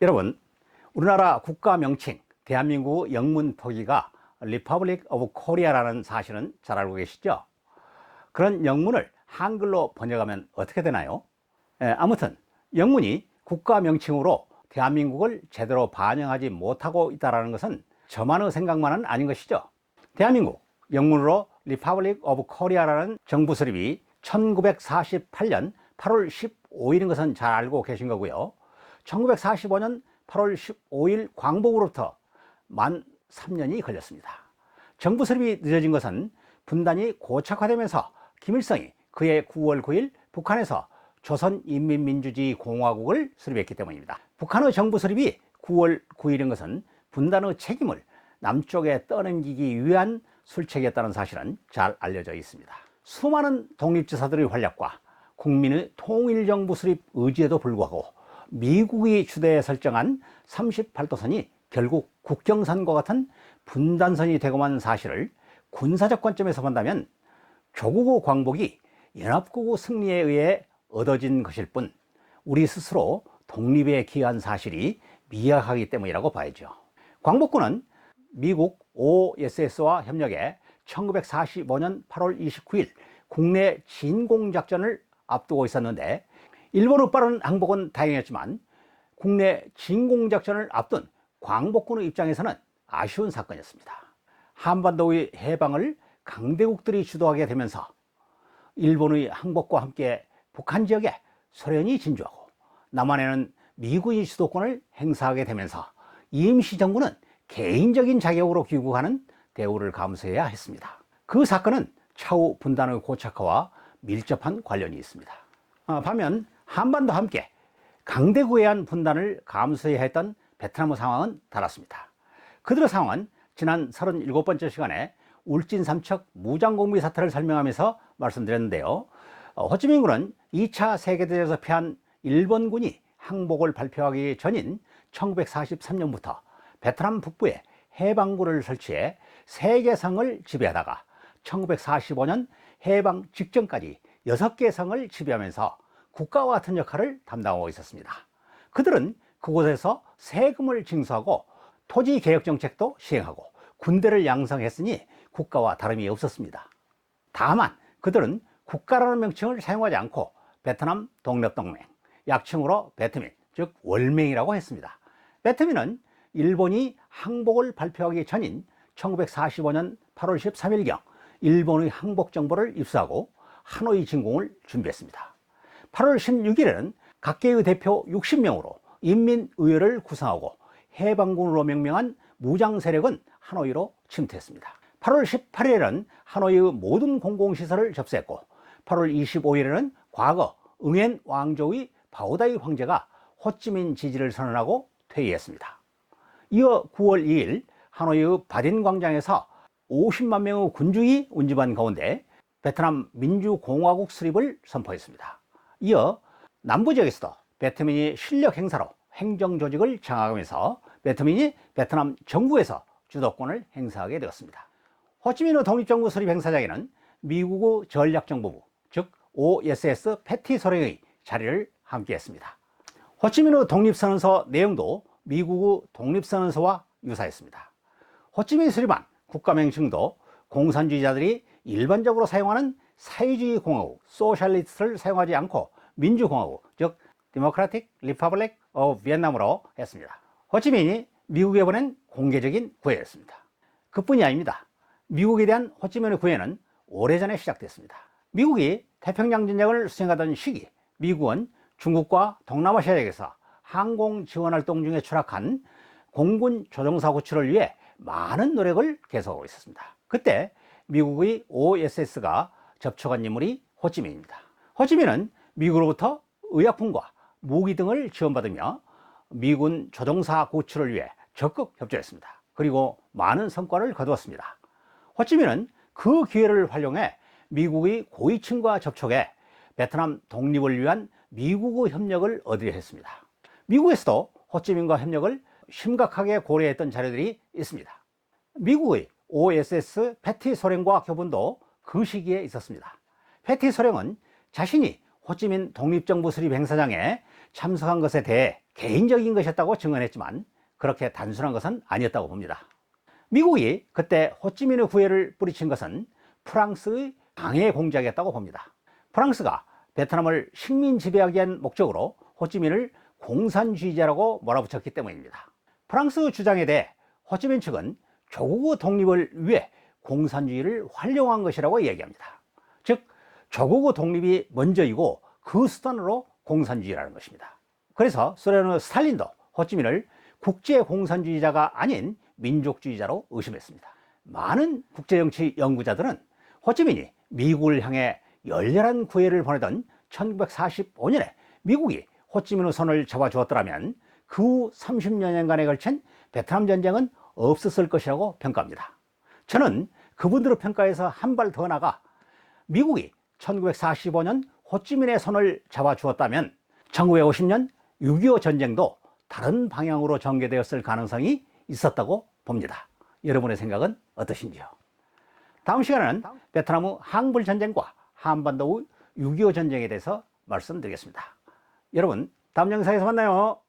여러분, 우리나라 국가 명칭 대한민국 영문 표기가 Republic of Korea라는 사실은 잘 알고 계시죠? 그런 영문을 한글로 번역하면 어떻게 되나요? 에, 아무튼 영문이 국가 명칭으로 대한민국을 제대로 반영하지 못하고 있다는 것은 저만의 생각만은 아닌 것이죠. 대한민국 영문으로 Republic of Korea라는 정부 설립이 1948년 8월 15일인 것은 잘 알고 계신 거고요. 1945년 8월 15일 광복으로부터 만 3년이 걸렸습니다. 정부 설립이 늦어진 것은 분단이 고착화되면서 김일성이 그해 9월 9일 북한에서 조선인민민주주의 공화국을 설립했기 때문입니다. 북한의 정부 설립이 9월 9일인 것은 분단의 책임을 남쪽에 떠넘기기 위한 술책이었다는 사실은 잘 알려져 있습니다. 수많은 독립지사들의 활약과 국민의 통일정부 수립 의지에도 불구하고 미국이 주대에 설정한 38도선이 결국 국경선과 같은 분단선이 되고만 사실을 군사적 관점에서 본다면 조국의 광복이 연합국의 승리에 의해 얻어진 것일 뿐 우리 스스로 독립에 기여한 사실이 미약하기 때문이라고 봐야죠. 광복군은 미국 OSS와 협력해 1945년 8월 29일 국내 진공작전을 앞두고 있었는데 일본의 빠른 항복은 다행이었지만 국내 진공작전을 앞둔 광복군의 입장에서는 아쉬운 사건이었습니다. 한반도의 해방을 강대국들이 주도하게 되면서 일본의 항복과 함께 북한 지역에 소련이 진주하고 남한에는 미국이 주도권을 행사하게 되면서 임시정부는 개인적인 자격으로 귀국하는 대우를 감수해야 했습니다. 그 사건은 차후 분단의 고착화와 밀접한 관련이 있습니다. 아, 반면 한반도 함께 강대국에 의한 분단을 감수해야 했던 베트남의 상황은 달랐습니다. 그들의 상황은 지난 37번째 시간에 울진 삼척 무장공비 사태를 설명하면서 말씀드렸는데요. 어, 호치민군은 2차 세계대전에서 패한 일본군이 항복을 발표하기 전인 1943년부터 베트남 북부에 해방군을 설치해 세계성을 지배하다가 1945년 해방 직전까지 6개 성을 지배하면서 국가와 같은 역할을 담당하고 있었습니다. 그들은 그곳에서 세금을 징수하고 토지 개혁 정책도 시행하고 군대를 양성했으니 국가와 다름이 없었습니다. 다만 그들은 국가라는 명칭을 사용하지 않고 베트남 독립동맹, 약칭으로 베트민, 즉 월맹이라고 했습니다. 베트민은 일본이 항복을 발표하기 전인 1945년 8월 13일경 일본의 항복 정보를 입수하고 하노이 진공을 준비했습니다. 8월 16일에는 각계의 대표 60명으로 인민의회를 구성하고 해방군으로 명명한 무장 세력은 하노이로 침투했습니다. 8월 18일에는 하노이의 모든 공공시설을 접수했고 8월 25일에는 과거 응엔 왕조의 바오다이 황제가 호찌민 지지를 선언하고 퇴위했습니다. 이어 9월 2일 하노이의 바딘 광장에서 50만 명의 군주이 운집한 가운데 베트남 민주공화국 수립을 선포했습니다. 이어 남부 지역에서도 베트민이 실력 행사로 행정 조직을 장악하면서 베트민이 베트남 정부에서 주도권을 행사하게 되었습니다. 호치민의 독립정부 수립 행사장에는 미국의 전략정보부, 즉 OSS 패티 소령의 자리를 함께했습니다. 호치민의 독립선언서 내용도 미국의 독립선언서와 유사했습니다. 호치민이 수립한 국가명칭도 공산주의자들이 일반적으로 사용하는 사회주의 공화국, 소셜리스트를 사용하지 않고 민주공화국, 즉 디모크라틱 리퍼블릭 오브 비엔남으로 했습니다. 호치민이 미국에 보낸 공개적인 구애였습니다. 그뿐이 아닙니다. 미국에 대한 호치민의 구애는 오래전에 시작됐습니다. 미국이 태평양 전쟁을 수행하던 시기, 미국은 중국과 동남아시아에서 항공 지원 활동 중에 추락한 공군 조종사 구출을 위해 많은 노력을 계속하고 있었습니다. 그때 미국의 OSS가 접촉한 인물이 호찌민입니다. 호찌민은 미국으로부터 의약품과 무기 등을 지원받으며 미군 조종사 구출을 위해 적극 협조했습니다. 그리고 많은 성과를 거두었습니다. 호찌민은 그 기회를 활용해 미국의 고위층과 접촉해 베트남 독립을 위한 미국의 협력을 얻으려 했습니다. 미국에서도 호찌민과 협력을 심각하게 고려했던 자료들이 있습니다. 미국의 OSS 패티 소령과 교분도 그 시기에 있었습니다. 패티 소령은 자신이 호찌민 독립정부 수립 행사장에 참석한 것에 대해 개인적인 것이었다고 증언했지만 그렇게 단순한 것은 아니었다고 봅니다. 미국이 그때 호찌민의 후예를 뿌리친 것은 프랑스의 방해 공작이었다고 봅니다. 프랑스가 베트남을 식민 지배하기 위한 목적으로 호찌민을 공산주의자라고 몰아붙였기 때문입니다. 프랑스 주장에 대해 호찌민 측은 조국의 독립을 위해 공산주의를 활용한 것이라고 얘기합니다. 즉, 조국의 독립이 먼저이고 그 수단으로 공산주의라는 것입니다. 그래서 소련의 스탈린도 호찌민을 국제 공산주의자가 아닌 민족주의자로 의심했습니다. 많은 국제정치 연구자들은 호찌민이 미국을 향해 열렬한 구애를 보내던 1945년에 미국이 호찌민의 손을 잡아주었더라면 그 후 30년간에 걸친 베트남 전쟁은 없었을 것이라고 평가합니다. 저는 그분들의 평가에서 한 발 더 나가 미국이 1945년 호찌민의 손을 잡아주었다면 1950년 6.25 전쟁도 다른 방향으로 전개되었을 가능성이 있었다고 봅니다. 여러분의 생각은 어떠신지요? 다음 시간에는 베트남 의 항불 전쟁과 한반도 의6.25 전쟁에 대해서 말씀드리겠습니다. 여러분, 다음 영상에서 만나요.